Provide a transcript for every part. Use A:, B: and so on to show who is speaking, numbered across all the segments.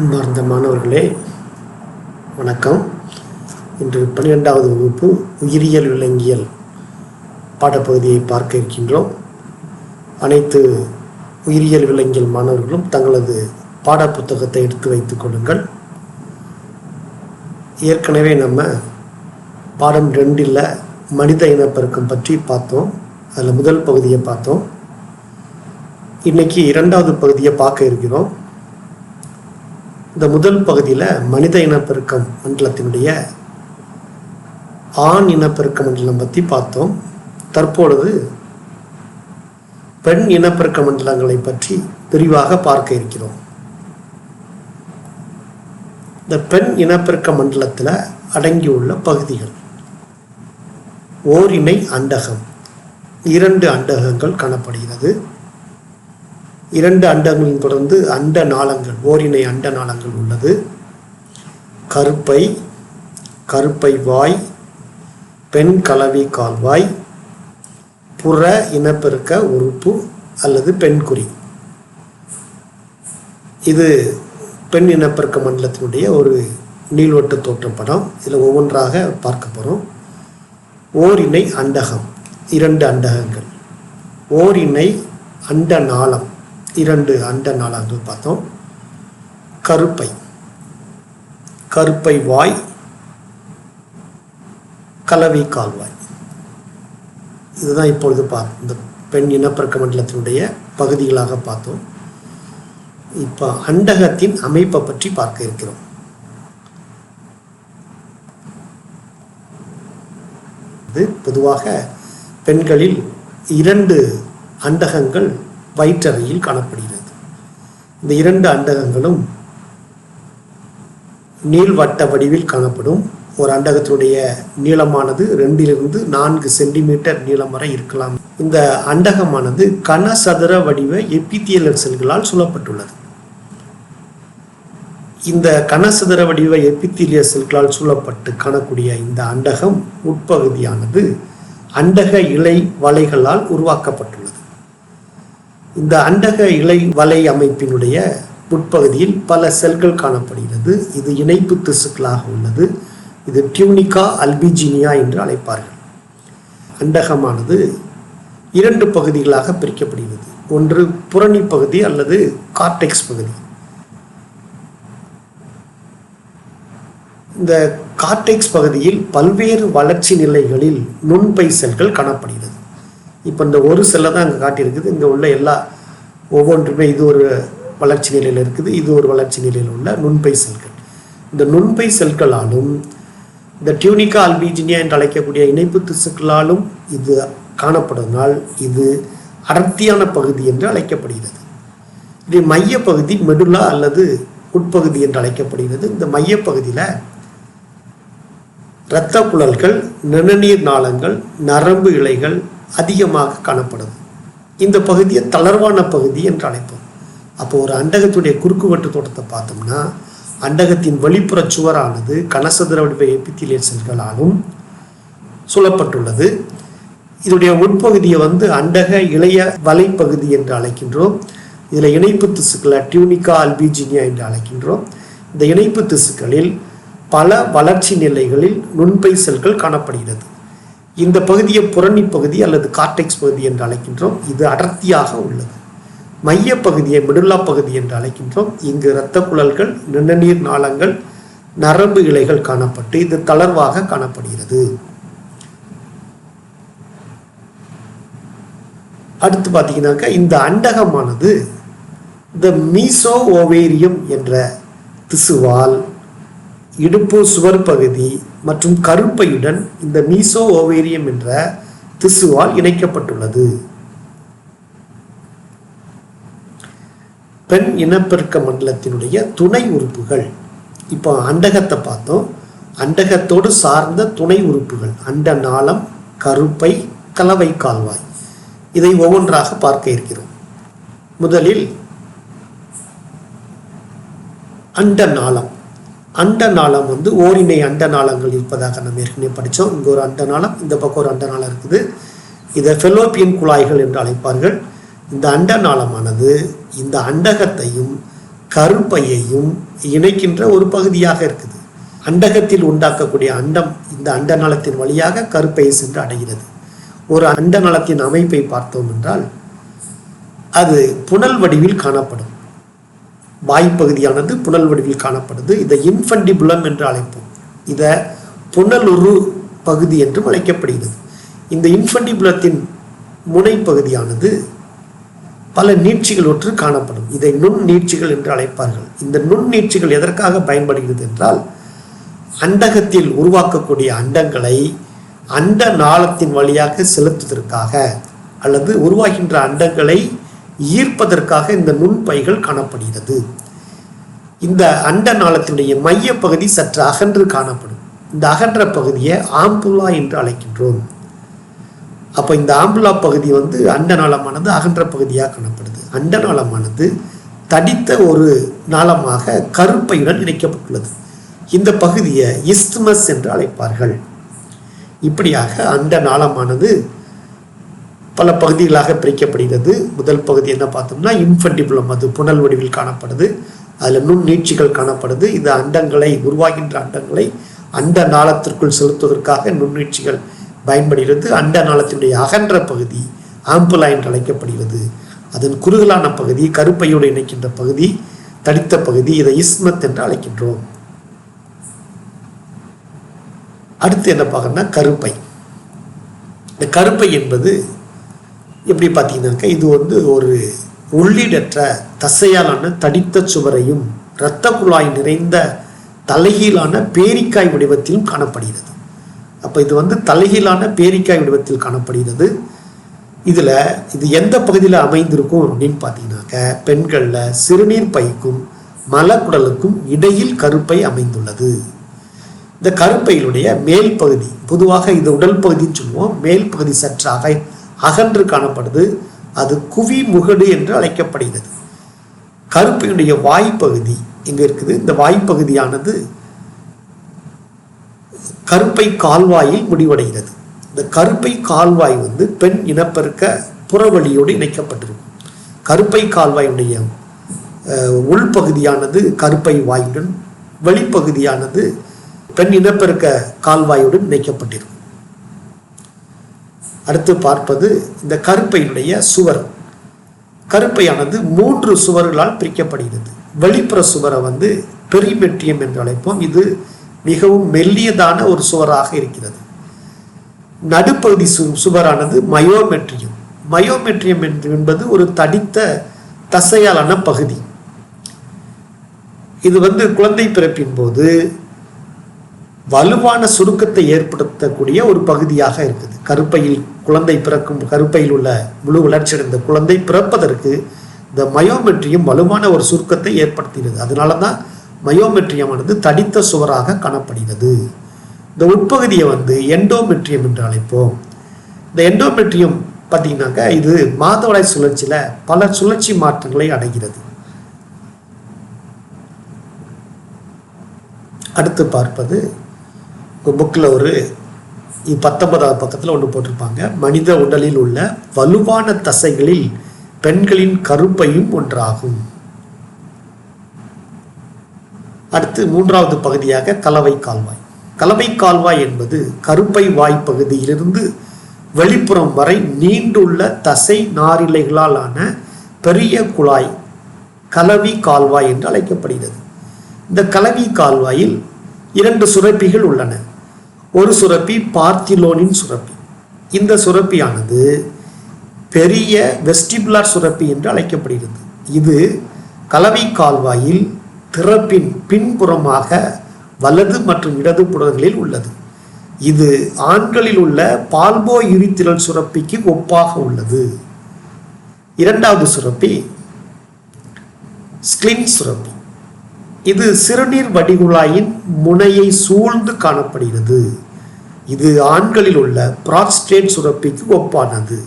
A: அன்பார்ந்த மாணவர்களே வணக்கம். இன்று பன்னிரெண்டாவது வகுப்பு உயிரியல் விலங்கியல் பாடப்பகுதியை பார்க்க இருக்கின்றோம். அனைத்து உயிரியல் விலங்கியல் மாணவர்களும் தங்களது பாடப்புத்தகத்தை எடுத்து வைத்துக் கொள்ளுங்கள். ஏற்கனவே நம்ம பாடம் ரெண்டில் மனித இனப்பெருக்கம் பற்றி பார்த்தோம். அதில் முதல் பகுதியை பார்த்தோம். இன்னைக்கு இரண்டாவது பகுதியை பார்க்க இருக்கிறோம். இந்த முதல் பகுதியில் மனித இனப்பெருக்கம் மண்டலத்தினுடைய ஆண் இனப்பெருக்க மண்டலம் பற்றி பார்த்தோம். தற்பொழுது பெண் இனப்பெருக்க மண்டலங்களை பற்றி விரிவாக பார்க்க இருக்கிறோம். இந்த பெண் இனப்பெருக்க மண்டலத்தில் அடங்கியுள்ள பகுதிகள். ஓரிணை அண்டகம். இரண்டு அண்டகங்கள் காணப்படுகிறது. இரண்டு அண்டங்களின் தொடர்ந்து அண்ட நாளங்கள் ஓரிணை அண்ட நாளங்கள் உள்ளது. கருப்பை கருப்பை வாய் பெண் கலவி கால்வாய் புற இனப்பெருக்க உறுப்பு அல்லது பெண்குறி இது பெண் இனப்பெருக்க மண்டலத்தினுடைய ஒரு நீள்வட்ட தோற்றம் படம். இதில் ஒவ்வொன்றாக பார்க்க போகிறோம் ஓரிணை அண்டகம் இரண்டு அண்டகங்கள். ஓரிணை அண்ட நாளம் இரண்டு அண்ட நாளங்கள் பார்த்தோம். கருப்பை. கருப்பை வாய் கலவை கால்வாய் இதுதான் இப்பொழுது பா இந்த பெண் இனப்பெருக்க மண்டலத்தினுடைய பகுதிகளாக பார்த்தோம். இப்போ அண்டகத்தின் அமைப்பை பற்றி பார்க்க இருக்கிறோம். இது பொதுவாக பெண்களில் இரண்டு அண்டகங்கள் வயிற்றறையில் காணப்படுகிறது. இந்த இரண்டு அண்டகங்களும் நீள்வட்ட வடிவில் காணப்படும். ஒரு அண்டகத்தினுடைய நீளமானது ரெண்டிலிருந்து நான்கு சென்டிமீட்டர் நீளம் வரை இருக்கலாம். இந்த அண்டகமானது கனசதுர வடிவ எபித்தியலர் செல்களால் சூழப்பட்டுள்ளது. இந்த கனசதுர வடிவ எபித்திலிய செல்களால் சூழப்பட்டு காணக்கூடிய இந்த அண்டகம் உட்பகுதியானது அண்டக இலை வலைகளால் உருவாக்கப்பட்டுள்ளது. இந்த அண்டக இலை வலை அமைப்பினுடைய உட்பகுதியில் பல செல்கள் காணப்படுகிறது. இது இணைப்பு திசுக்களாக உள்ளது. இது டியூனிகா அல்பிஜினியா என்று அழைப்பார்கள். அண்டகமானது இரண்டு பகுதிகளாக பிரிக்கப்படுகிறது. ஒன்று புரணி பகுதி அல்லது கார்டெக்ஸ் பகுதி. இந்த கார்டெக்ஸ் பகுதியில் பல்வேறு வளர்ச்சி நிலைகளில் நுண்பை செல்கள் காணப்படுகிறது. இப்போ இந்த ஒரு செல்லை தான் அங்கே காட்டியிருக்குது. இங்கே உள்ள எல்லா ஒவ்வொன்றுமே இது ஒரு வளர்ச்சி நிலையில் இருக்குது. இது ஒரு வளர்ச்சி நிலையில் உள்ள நுண்பை செல்கள். இந்த நுண்பை செல்களாலும் இந்த டியூனிகா அல்பீஜினியா என்று அழைக்கக்கூடிய இணைப்பு திசுக்களாலும் இது காணப்படுவதனால் இது அடர்த்தியான பகுதி என்று அழைக்கப்படுகிறது. இது மையப்பகுதி மெடுலா அல்லது உட்பகுதி என்று அழைக்கப்படுகிறது. இந்த மையப்பகுதியில் இரத்த குழல்கள் நிணநீர் நாளங்கள் நரம்பு இலைகள் அதிகமாக காணப்படும். இந்த பகுதியை தளர்வான பகுதி என்று அழைப்போம். அப்போ ஒரு அண்டகத்துடைய குறுக்குவெட்டு தோட்டத்தை பார்த்தோம்னா அண்டகத்தின் வெளிப்புற சுவரானது கனசதுர வடிவ எபித்திலியல் செல்களாலும் சூழப்பட்டுள்ளது. இதனுடைய உட்பகுதியை வந்து அண்டக இளைய வலைப்பகுதி என்று அழைக்கின்றோம். இதில் இணைப்பு திசுக்களை டியூனிகா அல்பிஜினியா என்று அழைக்கின்றோம். இந்த இணைப்பு திசுக்களில் பல வளர்ச்சி நிலைகளில் நுண்பை செல்கள் காணப்படுகிறது. இந்த பகுதியை புறணி பகுதி அல்லது கார்டெக்ஸ் பகுதி என்று அழைக்கின்றோம். இது அடர்த்தியாக உள்ளது. மைய பகுதியை மிடுல்லா பகுதி என்று அழைக்கின்றோம். இங்கு இரத்த குழல்கள் நிணநீர் நாளங்கள் நரம்பு இலைகள் காணப்பட்டு இது தளர்வாக காணப்படுகிறது. அடுத்து பார்த்தீங்கன்னாக்கா இந்த அண்டகமானது இந்த மீசோ ஓவேரியம் என்ற திசுவால் இடுப்பு சுவர் பகுதி மற்றும் கருப்பையுடன் இந்த மீசோ ஓவேரியம் என்ற திசுவால் இணைக்கப்பட்டுள்ளது. பெண் இனப்பெருக்க மண்டலத்தினுடைய துணை உறுப்புகள். இப்போ அண்டகத்தை பார்த்தோம். அண்டகத்தோடு சார்ந்த துணை உறுப்புகள். அண்ட நாளம் கருப்பை கலவை கால்வாய். இதை ஒவ்வொன்றாக பார்க்க இருக்கிறோம். முதலில் அண்ட நாளம். அண்ட நாளம் வந்து ஓரிணை அண்ட நாளங்கள் இருப்பதாக நம்ம ஏற்கனவே படித்தோம். இங்கே ஒரு அண்ட நாளம் இந்த பக்கம் ஒரு அண்ட நாளம் இருக்குது. இதை ஃபெலோப்பியன் குழாய்கள் என்று அழைப்பார்கள். இந்த அண்ட நாளமானது இந்த அண்டகத்தையும் கருப்பையையும் இணைக்கின்ற ஒரு பகுதியாக இருக்குது. அண்டகத்தில் உண்டாக்கக்கூடிய அண்டம் இந்த அண்ட நலத்தின் வழியாக கருப்பையை சென்று அடைகிறது. ஒரு அண்ட நலத்தின் அமைப்பை பார்த்தோம் என்றால் அது புனல் வடிவில் காணப்படும். வாய்ப்பகுதியானது புனல் வடிவில் காணப்படுது. இதை இன்ஃபண்டிபுலம் என்று அழைப்போம். இதை புனலுரு பகுதி என்றும் அழைக்கப்படுகிறது. இந்த இன்ஃபண்டிபுலத்தின் முனைப்பகுதியானது பல நீட்சிகளுற்று காணப்படும். இதை நுண் நீட்சிகள் என்று அழைப்பார்கள். இந்த நுண் நீட்சிகள் எதற்காக பயன்படுகிறது என்றால் அண்டகத்தில் உருவாக்கக்கூடிய அண்டங்களை அண்ட நாளத்தின் வழியாக செலுத்துவதற்காக அல்லது உருவாகின்ற அண்டங்களை ஈர்ப்பதற்காக இந்த நுண்பைகள் காணப்படுகிறது. இந்த அண்ட நாளத்தினுடைய மைய பகுதி சற்று அகன்று காணப்படும். இந்த அகன்ற பகுதியை ஆம்புலா என்று அழைக்கின்றோம். அப்போ இந்த ஆம்புலா பகுதி வந்து அண்ட நாளமானது அகன்ற பகுதியாக காணப்படுது. அண்ட நாளமானது தடித்த ஒரு நாளமாக கருப்பையுடன் இணைக்கப்பட்டுள்ளது. இந்த பகுதியை இஸ்துமஸ் என்று அழைப்பார்கள். இப்படியாக அண்ட நாளமானது பல பகுதிகளாக பிரிக்கப்படுகிறது. முதல் பகுதி என்ன பார்த்தோம்னா இன்ஃபண்டிபுலம் அது புனல் வடிவில் காணப்படுது. அதில் நுண் நீட்சிகள் காணப்படுது. இது அண்டங்களை உருவாகின்ற அண்டங்களை அண்ட நாளத்திற்குள் செலுத்துவதற்காக நுண்ணீட்சிகள் பயன்படுகிறது. அண்ட நாளத்தினுடைய அகன்ற பகுதி ஆம்புலா என்று அழைக்கப்படுகிறது. அதன் குறுகலான பகுதி கருப்பையோடு இணைக்கின்ற பகுதி தடித்த பகுதி இதை இஸ்மத் என்று அழைக்கின்றோம். அடுத்து என்ன பார்க்கணும்னா கருப்பை. இந்த கருப்பை என்பது எப்படி பார்த்தீங்கன்னாக்கா இது வந்து ஒரு உள்ளீடற்ற தசையாலான தடித்த சுவரையும் இரத்த குழாய் நிறைந்த தலைகீழான பேரிக்காய் வடிவத்திலும் காணப்படுகிறது. அப்போ இது வந்து தலைகீழான பேரிக்காய் வடிவத்தில் காணப்படுகிறது. இதில் இது எந்த பகுதியில் அமைந்திருக்கும் அப்படின்னு பார்த்தீங்கன்னாக்க பெண்களில் சிறுநீர் பைக்கும் மலக்குடலுக்கும் இடையில் கருப்பை அமைந்துள்ளது. இந்த கருப்பையினுடைய மேல் பகுதி பொதுவாக இது உடல் பகுதின்னு சொல்லுவோம். மேல் பகுதி சற்றாக அகன்று காணப்படுது. அது குவி முகடு என்று அழைக்கப்படுகிறது. கருப்பையுடைய வாய்ப்பகுதி இங்கே இருக்குது. இந்த வாய்ப்பகுதியானது கருப்பை கால்வாயில் முடிவடைகிறது. இந்த கருப்பை கால்வாய் வந்து பெண் இனப்பெருக்க புறவழியோடு இணைக்கப்பட்டிருக்கும். கருப்பை கால்வாயுடைய உள்பகுதியானது கருப்பை வாயுடன் வெளிப்பகுதியானது பெண் இனப்பெருக்க கால்வாயுடன் இணைக்கப்பட்டிருக்கும். அடுத்து பார்ப்பது இந்த கருப்பையினுடைய சுவர். கருப்பையானது மூன்று சுவர்களால் பிரிக்கப்படுகிறது. வெளிப்புற சுவரை வந்து பெரிமெட்ரியம் என்று அழைப்போம். இது மிகவும் மெல்லியதான ஒரு சுவராக இருக்கிறது. நடுப்பகுதி சு சுவரானது மயோமெட்ரியம். மயோமெட்ரியம் என்று என்பது ஒரு தடித்த தசையாலான பகுதி. இது வந்து குழந்தை பிறப்பின் போது வலுவான சுருக்கத்தை ஏற்படுத்தக்கூடிய ஒரு பகுதியாக இருக்குது. கருப்பையில் குழந்தை பிறக்கும் கருப்பையில் உள்ள முழு வளர்ச்சியடைந்த குழந்தை பிறப்பதற்கு இந்த மயோமெட்ரியம் வலுவான ஒரு சுருக்கத்தை ஏற்படுத்துகிறது அதனால தான் மயோமெட்ரியமானது தடித்த சுவராக காணப்படுகிறது. இந்த உட்பகுதியை வந்து எண்டோமெட்ரியம் என்று அழைப்போம். இந்த எண்டோமெட்ரியம் பார்த்தீங்கன்னாக்கா இது மாதவளை சுழற்சியில் பல சுழற்சி மாற்றங்களை அடைகிறது. அடுத்து பார்ப்பது புக்கில் ஒரு பத்தொன்பதாவது பக்கத்தில் ஒன்று போட்டிருப்பாங்க. மனித உடலில் உள்ள வலுவான தசைகளில் பெண்களின் கருப்பையும் ஒன்றாகும். அடுத்து மூன்றாவது பகுதியாக கலவை கால்வாய். கலவை கால்வாய் என்பது கருப்பை வாய் பகுதியிலிருந்து வெளிப்புறம் வரை நீண்டுள்ள தசை நாரிலைகளால் ஆன பெரிய குழாய் கலவி கால்வாய் என்று அழைக்கப்படுகிறது. இந்த கலவி கால்வாயில் இரண்டு சுரப்பிகள் உள்ளன. ஒரு சுரப்பி பார்த்திலோனின் சுரப்பி. இந்த சுரப்பியானது பெரிய வெஸ்டிபுலார் சுரப்பி என்று அழைக்கப்படுகிறது. இது கலவை கால்வாயில் திறப்பின் பின்புறமாக வலது மற்றும் இடது புறங்களில் உள்ளது. இது ஆண்களில் உள்ள பால்போ இருத்திரல் சுரப்பிக்கு ஒப்பாக உள்ளது. இரண்டாவது சுரப்பி ஸ்கிலின் சுரப்பி. இது சிறுநீர் வடிகுழாயின் முனையை சூழ்ந்து காணப்படுகிறது. இது ஆண்களில் உள்ள பிராஸ்டேட் சுரப்பிக்கு ஒப்பானது.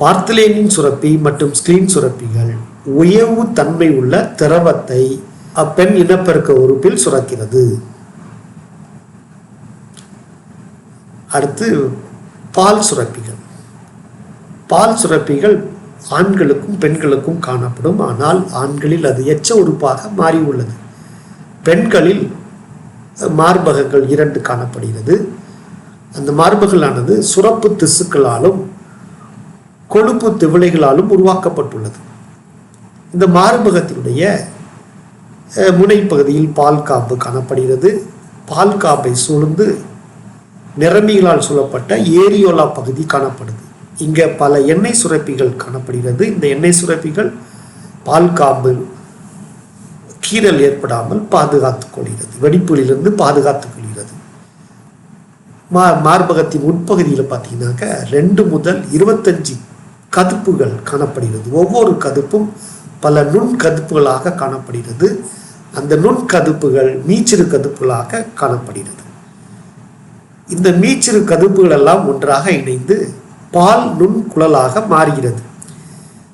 A: பார்த்திலேனின் சுரப்பி மற்றும் ஸ்கிரீன் சுரப்பிகள் உயர்வு தன்மை உள்ள திரவத்தை அப்பெண் இனப்பெருக்க உறுப்பில் சுரக்கிறது. அடுத்து பால் சுரப்பிகள். பால் சுரப்பிகள் ஆண்களுக்கும் பெண்களுக்கும் காணப்படும் ஆனால் ஆண்களில் அது எச்ச உறுப்பாக மாறி உள்ளது பெண்களில் மார்பகங்கள் இரண்டு காணப்படுகிறது. அந்த மார்பகங்களானது சுரப்பு திசுக்களாலும் கொழுப்பு திவளைகளாலும் உருவாக்கப்பட்டுள்ளது. இந்த மார்பகத்தினுடைய முனைப்பகுதியில் பால் காம்பு காணப்படுகிறது. பால் காம்பை சூழ்ந்து நிறமிகளால் சூழப்பட்ட ஏரியோலா பகுதி காணப்படுது. இங்கே பல எண்ணெய் சுரப்பிகள் காணப்படுகிறது. இந்த எண்ணெய் சுரப்பிகள் பால் காம்பு கீறல் ஏற்படாமல் பாதுகாத்துக் கொள்கிறது வெடிப்புகளிலிருந்து பாதுகாத்துக் கொள்கிறது மா மார்பகத்தின் உட்பகுதியில் பார்த்தீங்கன்னாக்க ரெண்டு முதல் இருபத்தஞ்சு கதுப்புகள் காணப்படுகிறது. ஒவ்வொரு கதுப்பும் பல நுண் கதுப்புகளாக காணப்படுகிறது. அந்த நுண் கதுப்புகள் மீச்சிறு கதுப்புகளாக காணப்படுகிறது. இந்த மீச்சிறு கதுப்புகள் எல்லாம் ஒன்றாக இணைந்து பால் நுண்குழலாக மாறுகிறது.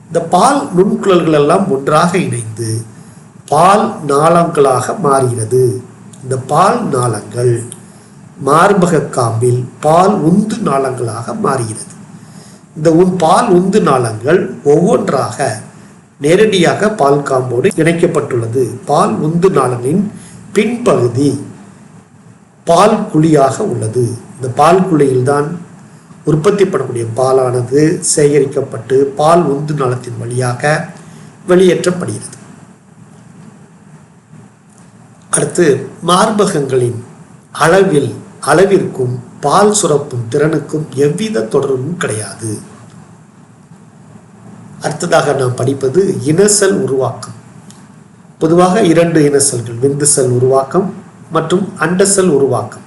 A: இந்த பால் நுண்குழல்கள் எல்லாம் ஒன்றாக இணைந்து பால் நாளங்களாக மாறுகிறது இந்த பால் நாளங்கள் மார்பக காம்பில் பால் உந்து நாளங்களாக மாறுகிறது இந்த உன் பால் உந்து நாளங்கள் ஒவ்வொன்றாக நேரடியாக பால் காம்போடு இணைக்கப்பட்டுள்ளது. பால் உந்து நாளங்களின் பின்பகுதி பால் குழியாக உள்ளது. இந்த பால் குழியில்தான் உற்பத்தி பண்ணக்கூடிய பாலானது சேகரிக்கப்பட்டு பால் உந்து நாளத்தின் வழியாக வெளியேற்றப்படுகிறது. அடுத்து மார்பகங்களின் அளவில் அளவிற்கும் பால் சுரப்பும் திறனுக்கும் எவ்வித தொடர்பும் கிடையாது. அடுத்ததாக நாம் படிப்பது இனசல் உருவாக்கம். பொதுவாக இரண்டு இனசல்கள் விந்துசல் உருவாக்கம் மற்றும் அண்டசல் உருவாக்கம்.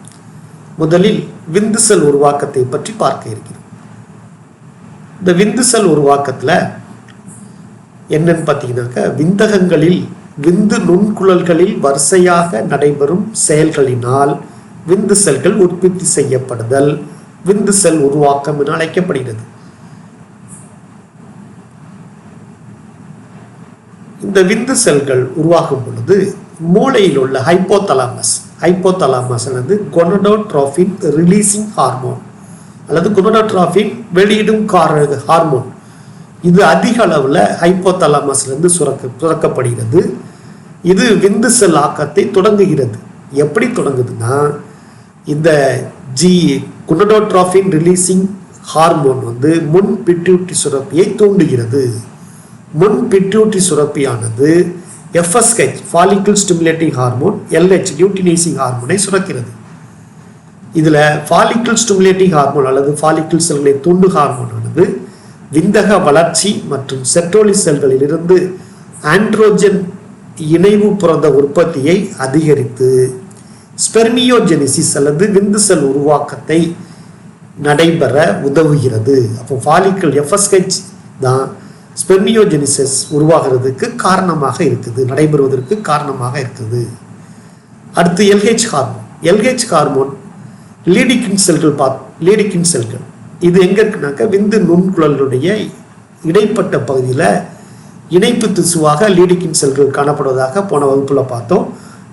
A: முதலில் விந்துசல் உருவாக்கத்தை பற்றி பார்க்க இருக்கிறோம். இந்த விந்துசல் உருவாக்கத்தில் என்னன்னு பார்த்தீங்கன்னாக்க விந்தகங்களில் விந்து நுண்குழல்களில் வரிசையாக நடைபெறும் செயல்களினால் விந்து செல்கள் உற்பத்தி செய்யப்படுதல் விந்து செல் உருவாக்கம் என அழைக்கப்படுகிறது. இந்த விந்து செல்கள் உருவாகும் பொழுது மூளையில் உள்ள ஹைப்போதலாமஸ் ஹைப்போதலாமஸ் அல்லது கொனடோட்ரோபின் ரிலீசிங் ஹார்மோன் அல்லது கொனடோட்ரோபின் வெளியிடும் கார ஹார்மோன் இது அதிக அளவில் ஹைப்போதலாமஸ்லேருந்து சுரக்க சுரக்கப்படுகிறது. இது விந்து செல் ஆக்கத்தை தொடங்குகிறது. எப்படி தொடங்குதுன்னா இந்த ஜி குனடோட்ராஃபின் ரிலீசிங் ஹார்மோன் வந்து முன் பிட்யூட்டி சுரப்பியை தூண்டுகிறது. முன் pituitary சுரப்பியானது FSH follicle stimulating hormone LH luteinizing ஹார்மோனை சுரக்கிறது. இதில் ஃபாலிக்கிள் ஸ்டிமுலேட்டிங் ஹார்மோன் அல்லது ஃபாலிக்கிள் செல்களை தூண்டு ஹார்மோனானது விந்தக வளர்ச்சி மற்றும் செட்ரோலி செல்களிலிருந்து ஆண்ட்ரோஜன் இணைவு புரத உற்பத்தியை அதிகரித்து ஸ்பெர்மியோஜெனிசிஸ் அல்லது விந்து செல் உருவாக்கத்தை நடைபெற உதவுகிறது. அப்போ ஃபாலிக்கல் எஃப்எஸ்ஹெச் தான் ஸ்பெர்மியோஜெனிசிஸ் உருவாகிறதுக்கு காரணமாக இருக்குது நடைபெறுவதற்கு காரணமாக இருக்குது. அடுத்து L H hormone L H hormone லீடிக்கின் செல்கள் பா லீடிக்கின் செல்கள் இது எங்க இருக்குனாக்க விந்து நுண்குழலுடைய இடைப்பட்ட பகுதியில் இணைப்பு திசுவாக லீடிக்கின் செல்கள் காணப்படுவதாக போன வகுப்பில் பார்த்தோம்.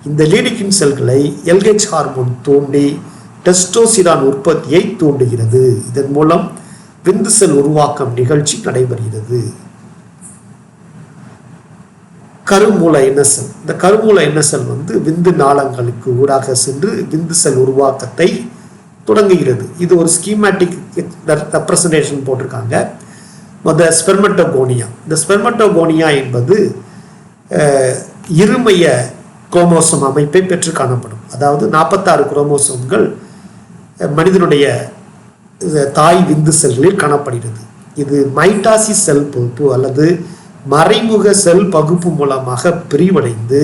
A: இந்த லீடிக்கின் செல்களை எல்ஹெச் ஹார்மோன் தூண்டி டெஸ்டோசிரான் உற்பத்தியை தூண்டுகிறது. இதன் மூலம் விந்து செல் உருவாக்கம் நிகழ்ச்சி நடைபெறுகிறது. கருமூல எண்ணசல் இந்த கருமூல எண்ணசல் வந்து விந்து நாளங்களுக்கு ஊடாக சென்று விந்து செல் உருவாக்கத்தை தொடங்குகிறது. இது ஒரு ஸ்கீமேட்டிக் ரெப்ரசன்டேஷன் போட்டிருக்காங்க. முத ஸ்பெர்மட்டோகோனியா இந்த ஸ்பெர்மட்டோகோனியா என்பது இருமைய குரோமோசோம் அமைப்பை பெற்று காணப்படும். அதாவது நாற்பத்தாறு குரோமோசோம்கள் மனிதனுடைய தாய் விந்து செல்களில் காணப்படுகிறது. இது மைட்டாசி செல் பகுப்பு அல்லது மறைமுக செல் பகுப்பு மூலமாக பிரிவடைந்து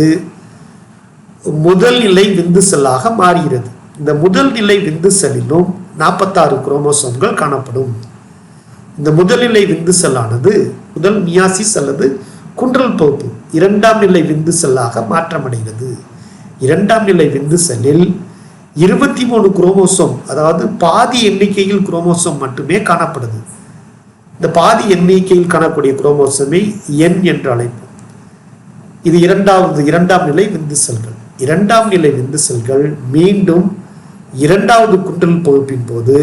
A: முதல் நிலை விந்து செல்லாக மாறுகிறது. இந்த முதல் நிலை விந்து செல்லிலும் நாற்பத்தாறு குரோமோசோம்கள் காணப்படும். இந்த முதல்நிலை விந்து செல்லானது முதல் மியாசிஸ் அல்லது குன்றல் பகுப்பு இரண்டாம் நிலை விந்து செல்லாக மாற்றமடைகிறது. இரண்டாம் நிலை விந்து செல்லில் இருபத்தி மூணு குரோமோசோம் அதாவது பாதி எண்ணிக்கையில் குரோமோசோம் மட்டுமே காணப்படுது. இந்த பாதி எண்ணிக்கையில் காணக்கூடிய குரோமோசோமை எண் என்று அழைப்போம். இது இரண்டாவது இரண்டாம் நிலை விந்து செல்கள் இரண்டாம் நிலை விந்து செல்கள் மீண்டும் இரண்டாவது குன்றல் பகுப்பின் போது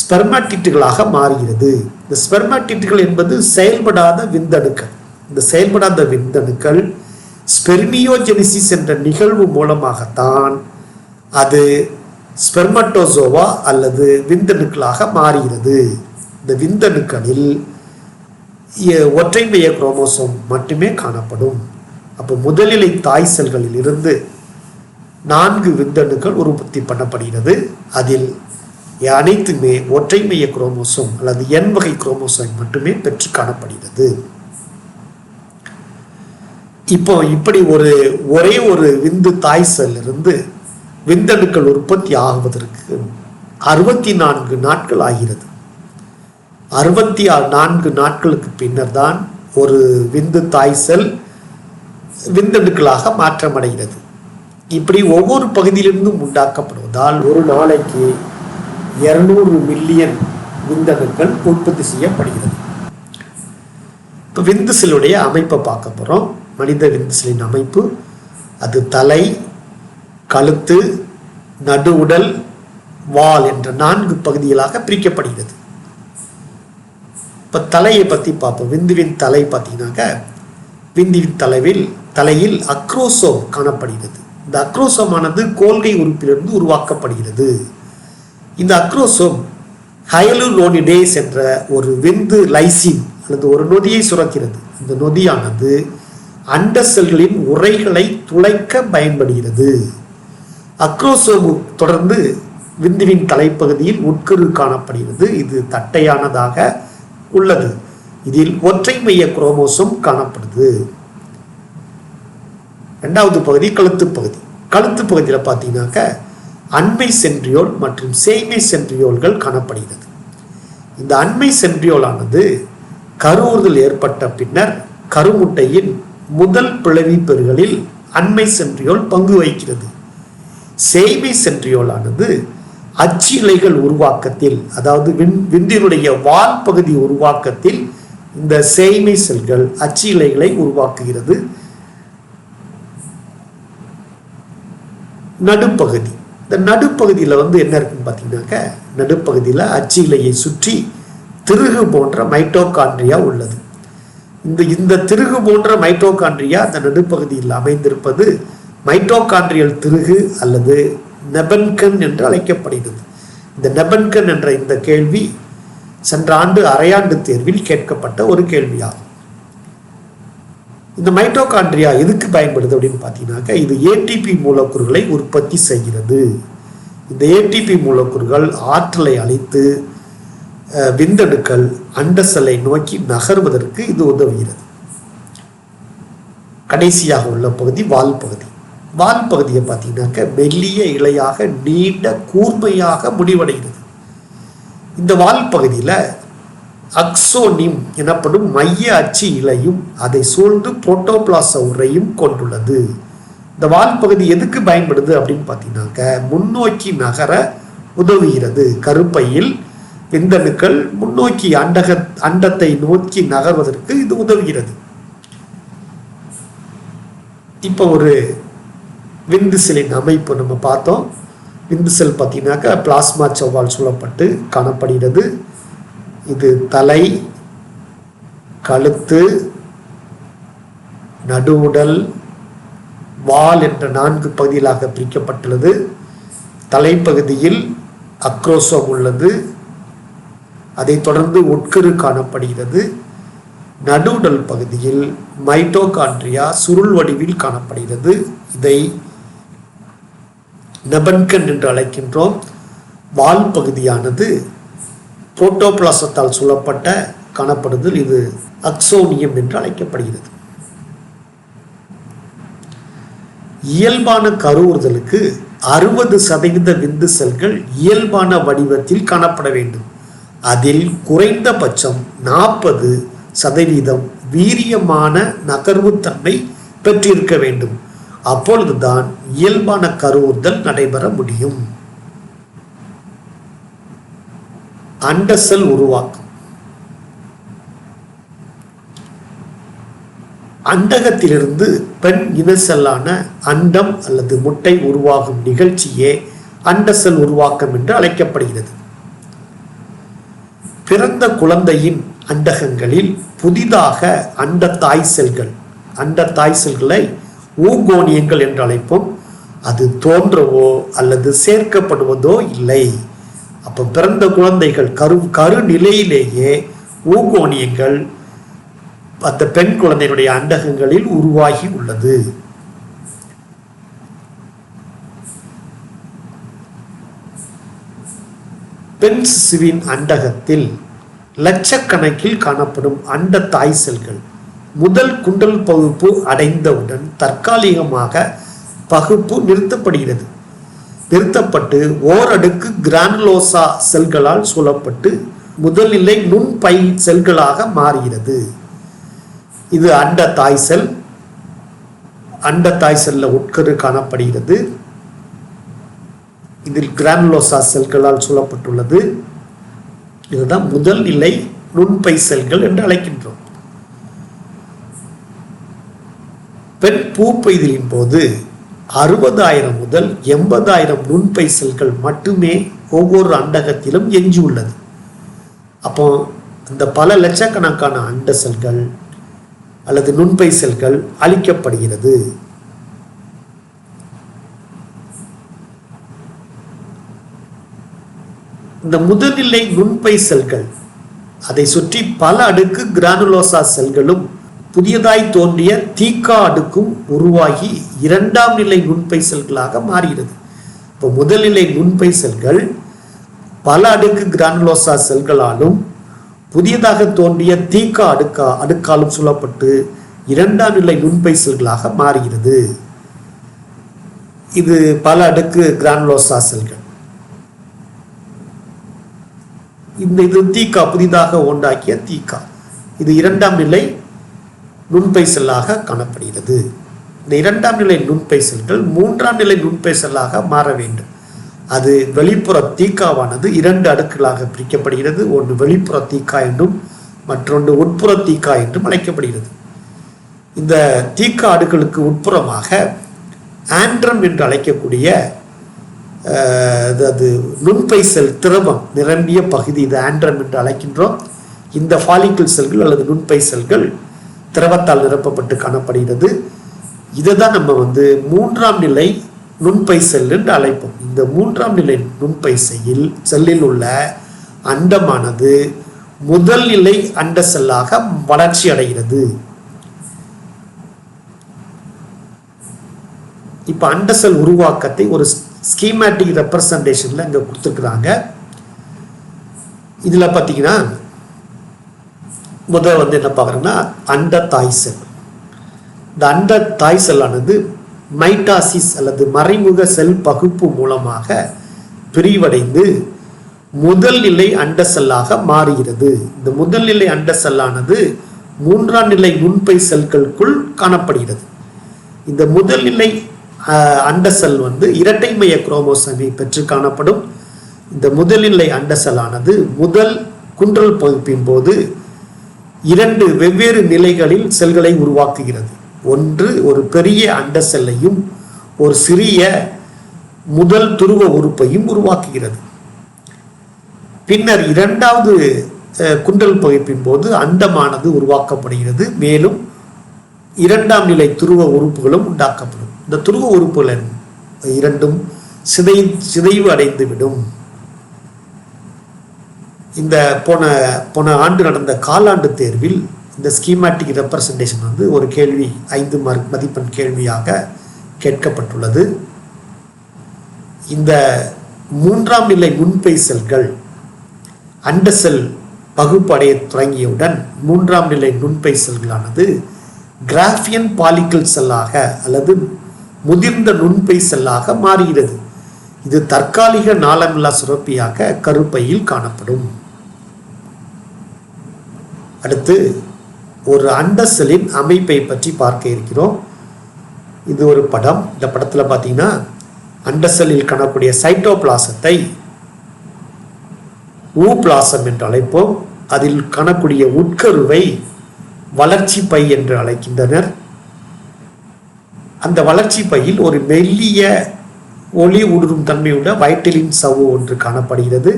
A: ஸ்பெர்மாட்டிட்டுகளாக மாறுகிறது. இந்த ஸ்பெர்மாட்டிட்டுகள் என்பது செயல்படாத விந்தணுக்கள். இந்த செயல்படாத விந்தணுக்கள் ஸ்பெர்மியோஜெனிசிஸ் என்ற நிகழ்வு மூலமாகத்தான் அது ஸ்பெர்மட்டோசோவா அல்லது விந்தணுக்களாக மாறுகிறது. இந்த விந்தணுக்களில் ஒற்றை ஒற்றைமைய குரோமோசோம் மட்டுமே காணப்படும். அப்போ முதலிலை தாய் செல்களில் இருந்து நான்கு விந்தணுக்கள் உற்பத்தி பண்ணப்படுகிறது. அதில் அனைத்துமே ஒற்றைமைய குரோமோசோம் அல்லது எண் வகை குரோமோசோம் மட்டுமே பெற்று காணப்படுகிறது. இப்போ இப்படி ஒரு ஒரே ஒரு விந்து தாய் செல்லிருந்து விந்தணுக்கள் உற்பத்தி ஆகுவதற்கு அறுபத்தி நான்கு நாட்கள் ஆகிறது. அறுபத்தி ஆறு நான்கு நாட்களுக்கு பின்னர் தான் ஒரு விந்து தாய் செல் விந்தணுக்களாக மாற்றமடைகிறது. இப்படி ஒவ்வொரு பகுதியிலிருந்தும் உண்டாக்கப்படுவதால் ஒரு நாளைக்கு இருநூறு மில்லியன் விந்தணுக்கள் உற்பத்தி செய்யப்படுகிறது. இப்போ விந்துசலுடைய அமைப்பை பார்க்க போகிறோம் மனித விந்துசலின் அமைப்பு அது தலை கழுத்து நடு உடல் வால் என்ற நான்கு பகுதிகளாக பிரிக்கப்படுகிறது. இப்போ தலையை பற்றி பார்ப்போம். விந்துவின் தலை பார்த்தீங்கன்னாக்க விந்துவின் தலைவில் தலையில் அக்ரோசோம் காணப்படுகிறது. இந்த அக்ரோசோமானது கோல்கை உறுப்பிலிருந்து உருவாக்கப்படுகிறது. இந்த அக்ரோசோம் ஹயலுரோனிடேஸ் என்ற ஒரு விந்து லைசின் அல்லது ஒரு நொதியை சுரக்கிறது. இந்த நொதியானது அண்ட செல்களின் உரைகளை துளைக்க பயன்படுகிறது. அக்ரோசோம் தொடர்ந்து விந்துவின் தலைப்பகுதியில் உட்கரு காணப்படுகிறது. இது தட்டையானதாக உள்ளது. இதில் ஒற்றை மைய குரோமோசோம் காணப்படுது. ரெண்டாவது பகுதி கழுத்து பகுதி. கழுத்து பகுதியில் பார்த்தீங்கன்னாக்க அண்மை சென்றியோல் மற்றும் சேய்மை சென்ட்ரியோல்கள் காணப்படுகிறது. இந்த அண்மை சென்ட்ரியோலானது கருவுறுதல் ஏற்பட்ட பின்னர் கருமுட்டையின் முதல் பிளவி பெறுகளில் அண்மை சென்றியோல் பங்கு வகிக்கிறது. சேய்மை சென்ட்ரியோலானது அச்சு இலைகள் உருவாக்கத்தில் அதாவது விண் விந்தினுடைய வால் பகுதி உருவாக்கத்தில் இந்த சேய்மை செல்கள் அச்சு இலைகளை உருவாக்குகிறது. நடுப்பகுதி. இந்த நடுப்பகுதியில் வந்து என்ன இருக்குன்னு பார்த்தீங்கன்னாக்க நடுப்பகுதியில் அச்சு இலையை சுற்றி திருகு போன்ற மைட்டோகாண்ட்ரியா உள்ளது. இந்த இந்த திருகு போன்ற மைட்டோகாண்ட்ரியா அந்த நடுப்பகுதியில் அமைந்திருப்பது மைட்டோகாண்ட்ரியல் திருகு அல்லது நெபன்கன் என்று அழைக்கப்படுகிறது. இந்த நெபன்கன் என்ற இந்த கேள்வி சென்ற ஆண்டு அரையாண்டு தேர்வில் கேட்கப்பட்ட ஒரு கேள்வியாகும். இந்த மைட்டோகாண்ட்ரியா எதுக்கு பயன்படுது அப்படின்னு பார்த்தீங்கன்னாக்கா இது ஏடிபி மூலக்கூறுகளை உற்பத்தி செய்கிறது. இந்த ஏடிபி மூலக்கூறுகள் ஆற்றலை அழித்து விந்தணுக்கள் அண்டசலை நோக்கி நகர்வதற்கு இது உதவுகிறது. கடைசியாக உள்ள பகுதி வால் பகுதி. வால் பகுதியை பார்த்தீங்கன்னாக்க மெல்லிய இலையாக நீண்ட கூர்மையாக முடிவடைகிறது. இந்த வால் பகுதியில் அக்சோனிம் எனப்படும் மைய அச்சு இலையும் அதை சூழ்ந்து புரோட்டோபிளாச உரையும் கொண்டுள்ளது. இந்த வால் பகுதி எதுக்கு பயன்படுது அப்படின்னு பார்த்தீங்கன்னாக்க முன்னோக்கி நகர உதவுகிறது. கருப்பையில் விந்தணுக்கள் முன்னோக்கி அண்டக அண்டத்தை நோக்கி நகர்வதற்கு இது உதவுகிறது. இப்போ ஒரு விந்து செல்லின் அமைப்பு நம்ம பார்த்தோம். விந்து செல் பார்த்தீங்கன்னாக்கா பிளாஸ்மா செவ்வால் சூழப்பட்டு காணப்படுகிறது. இது தலை கழுத்து நடுவுடல் வால் என்ற நான்கு பகுதிகளாக பிரிக்கப்பட்டுள்ளது. தலைப்பகுதியில் அக்ரோசோம் உள்ளது. அதைத் தொடர்ந்து உட்கரு காணப்படுகிறது. நடுவுடல் பகுதியில் மைட்டோகாண்ட்ரியா சுருள் வடிவில் காணப்படுகிறது. இதை நெபன்கன் என்று அழைக்கின்றோம். வால் பகுதியானது புரோட்டோபிளாசத்தால் சூழப்பட்ட காணப்படுதல் இது அக்சோனியம் என்று அழைக்கப்படுகிறது. இயல்பான கருவுறுதலுக்கு அறுபது சதவீத விந்து செல்கள் இயல்பான வடிவத்தில் காணப்பட வேண்டும். அதில் குறைந்தபட்சம் நாற்பது சதவீதம் வீரியமான நகர்வுத்தன்மை பெற்றிருக்க வேண்டும். அப்பொழுதுதான் இயல்பான கருவுறுதல் நடைபெற முடியும். அண்டசல் உருவாக்கம். அண்டகத்திலிருந்து பெண் இனசெல்லான அண்டம் அல்லது முட்டை உருவாகும் நிகழ்ச்சியே அண்டசெல் உருவாக்கம் என்று அழைக்கப்படுகிறது. பிறந்த குழந்தையின் அண்டகங்களில் புதிதாக அண்ட தாய் செல்கள் அண்ட தாய் செல்களை ஊங்கோனியங்கள் என்று அழைப்போம். அது தோன்றவோ அல்லது சேர்க்கப்படுவதோ இல்லை. அப்போ பிறந்த குழந்தைகள் கரு கரு நிலையிலேயே ஊகோனியங்கள் அந்த பெண் குழந்தையினுடைய அண்டகங்களில் உருவாகி உள்ளது. பெண் சிசுவின் அண்டகத்தில் லட்சக்கணக்கில் காணப்படும் அண்ட தாய் செல்கள் முதல் குண்டல் பகுப்பு அடைந்தவுடன் தற்காலிகமாக பகுப்பு நிறுத்தப்படுகிறது. நிறுத்தப்பட்டு ஓரடுக்கு கிரானுலோசா செல்களால் சூழப்பட்டு முதல்நிலை நுண்பை செல்களாக மாறுகிறது. இது அண்ட தாய் செல். அண்ட தாய் செல்ல உட்கரு காணப்படுகிறது. இதில் கிரானுலோசா செல்களால் சூழப்பட்டுள்ளது. இதுதான் முதல் நிலை நுண்பை செல்கள் என்று அழைக்கின்றோம். பெண் பூப்பெய்தலின் போது அறுபதாயிரம் முதல் எண்பதாயிரம் நுண்பை செல்கள் மட்டுமே ஒவ்வொரு அண்டகத்திலும் எஞ்சியுள்ளது. அப்போ அந்த பல லட்சக்கணக்கான அண்ட செல்கள் அல்லது நுண்பை செல்கள் அழிக்கப்படுகிறது. இந்த முதல்நிலை நுண்பை செல்கள் அதை சுற்றி பல அடுக்கு கிரானுலோசா செல்களும் புதியதாய் தோன்றிய தீக்கா அடுக்கும் உருவாகி இரண்டாம் நிலை நுண்பை செல்களாக மாறுகிறது. இப்போ முதல்நிலை நுண்பை செல்கள் பல அடுக்கு கிரானுலோசா செல்களாலும் புதியதாக தோன்றிய தீக்கா அடுக்கா அடுக்காலும் சூழப்பட்டு இரண்டாம் நிலை நுண்பை செல்களாக மாறுகிறது. இது பல அடுக்கு கிரானுலோசா செல்கள். இந்த இது தீக்கா புதிதாக உண்டாக்கிய தீக்கா. இது இரண்டாம் நிலை நுண்பை செல்லாக காணப்படுகிறது. இந்த இரண்டாம் நிலை நுண்பை செல்கள் மூன்றாம் நிலை நுண்பை செல்லாக மாற வேண்டும். அது வெளிப்புற தீக்காவானது இரண்டு அடுக்குகளாக பிரிக்கப்படுகிறது. ஒன்று வெளிப்புற தீக்கா என்றும் மற்றொன்று உட்புற தீக்கா என்றும் அழைக்கப்படுகிறது. இந்த தீக்கா அடுக்களுக்கு உட்புறமாக ஆண்ட்ரம் என்று அழைக்கக்கூடிய அது அது நுண்பை செல் திரவம் நிரம்பிய பகுதி இது ஆண்ட்ரம் என்று அழைக்கின்றோம். இந்த ஃபாலிக்கிள் செல்கள் அல்லது நுண்பை செல்கள் திரவத்தால் நிரப்பப்பட்டு காணப்படுகிறது. இதை தான் நம்ம வந்து மூன்றாம் நிலை நுண்பை செல் என்று அழைப்போம். இந்த மூன்றாம் நிலை நுண்பை செல்லில் செல்லில் உள்ள அண்டமானது முதல் நிலை அண்ட செல்லாக வளர்ச்சி அடைகிறது. இப்போ அண்ட செல் உருவாக்கத்தை ஒரு ஸ்கீமேட்டிக் ரெப்ரசன்டேஷனில் இங்கே கொடுத்துருக்குறாங்க. இதில் பார்த்தீங்கன்னா முதல் வந்து என்ன பார்க்குறோன்னா அண்ட தாய் செல். இந்த அண்ட தாய் செல்லானது மைட்டாசிஸ் அல்லது மறைமுக செல் பகுப்பு மூலமாக பிரிவடைந்து முதல் நிலை அண்ட செல்லாக மாறுகிறது. இந்த முதல் நிலை அண்ட செல்லானது மூன்றாம் நிலை நுண்பை செல்களுக்குள் காணப்படுகிறது. இந்த முதல் நிலை அண்ட செல் வந்து இரட்டைமைய குரோமோசோமை பெற்று காணப்படும். இந்த முதல்நிலை அண்ட செல்லானது முதல் குன்றல் பகுப்பின் போது இரண்டு வெவ்வேறு நிலைகளில் செல்களை உருவாக்குகிறது. ஒன்று ஒரு பெரிய அண்ட செல்லையும் ஒரு சிறிய முதல் துருவ உறுப்பையும் உருவாக்குகிறது. பின்னர் இரண்டாவது குண்டல் பகுப்பின் போது அண்டமானது உருவாக்கப்படுகிறது. மேலும் இரண்டாம் நிலை துருவ உறுப்புகளும் உண்டாக்கப்படும். இந்த துருவ உறுப்புகள் இரண்டும் சிதை சிதைவு அடைந்துவிடும். இந்த போன போன ஆண்டு நடந்த காலாண்டு தேர்வில் இந்த ஸ்கீமேட்டிக் ரெப்ரசன்டேஷன் வந்து ஒரு கேள்வி ஐந்து மார்க் மதிப்பெண் கேள்வியாக கேட்கப்பட்டுள்ளது. இந்த மூன்றாம் நிலை நுண்பை செல்கள் அண்ட பகுப்படைய தொடங்கியவுடன் மூன்றாம் நிலை நுண்பை செல்களானது கிராஃபியன் பாலிக்கல் செல்லாக அல்லது முதிர்ந்த நுண்பை செல்லாக மாறுகிறது. இது தற்காலிக நாளமில்லா சுரப்பியாக கருப்பையில் காணப்படும். அடுத்து ஒரு அண்டசலின் அமைப்பை பற்றி பார்க்க இருக்கிறோம். இது ஒரு படம். இந்த படத்தில் பார்த்தீங்கன்னா அண்டசலில் காணக்கூடிய சைட்டோபிளாசத்தை ஊபிளாசம் என்று அழைப்போம். அதில் காணக்கூடிய உட்கருவை வளர்ச்சி பை என்று அழைக்கின்றனர். அந்த வளர்ச்சி பையில் ஒரு மெல்லிய ஒளி ஊடுருவும் தன்மையுள்ள வைட்டலின் சவ்வு ஒன்று காணப்படுகிறது.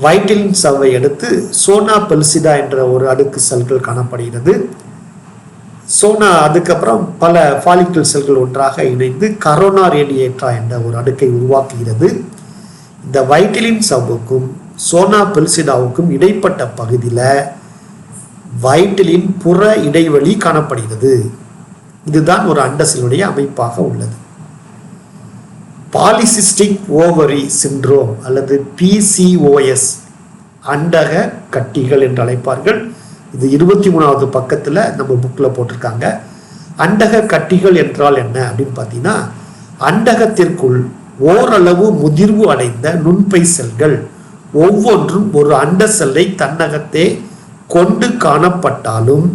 A: வைட்டிலின் சவ்வை அடுத்து சோனா பெல்சிடா என்ற ஒரு அடுக்கு செல்கள் காணப்படுகிறது. சோனா அதுக்கப்புறம் பல ஃபாலிக்கல் செல்கள் ஒன்றாக இணைந்து கரோனா ரேடியேட்டா என்ற ஒரு அடுக்கை உருவாக்குகிறது. இந்த வைட்டிலின் சவ்வுக்கும் சோனா பெல்சிடாவுக்கும் இடைப்பட்ட பகுதியில் வைட்டிலின் புற இடைவெளி காணப்படுகிறது. இதுதான் ஒரு அண்டசலுடைய அமைப்பாக உள்ளது. பாலிசிஸ்டிக் ஓவரி சிண்ட்ரோம் அல்லது பிசிஓஎஸ் அண்டக கட்டிகள் என்று அழைப்பார்கள். இது இருபத்தி மூணாவது பக்கத்தில் நம்ம புக்கில் போட்டிருக்காங்க. அண்டக கட்டிகள் என்றால் என்ன அப்படின்னு பார்த்தீங்கன்னா அண்டகத்திற்குள் ஓரளவு முதிர்வு அடைந்த நுண்பை செல்கள் ஒவ்வொன்றும் ஒரு அண்ட செல்லை தன்னகத்தே கொண்டு காணப்பட்டாலும்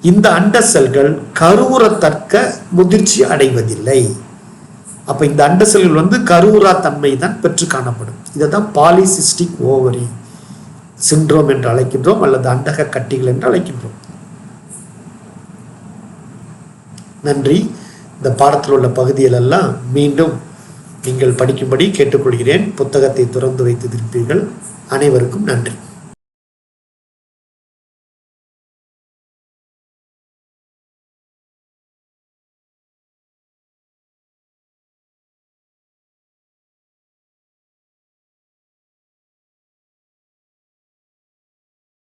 A: இந்த அண்ட செல்கள் கருவுறத்தக்க முதிர்ச்சி அடைவதில்லை. அப்ப இந்த அண்ட செல்கள் வந்து கருவுரா தன்மை தான் பெற்று காணப்படும். இதை தான் பாலிசிஸ்டிக் ஓவரி சிண்ட்ரோம் என்று அழைக்கின்றோம் அல்லது அண்டக கட்டிகள் என்று அழைக்கின்றோம். நன்றி. இந்த பாடத்தில் உள்ள பகுதிகளெல்லாம் மீண்டும் நீங்கள் படிக்கும்படி கேட்டுக்கொள்கிறேன். புத்தகத்தை திறந்து வைத்து திருப்பீர்கள். அனைவருக்கும் நன்றி.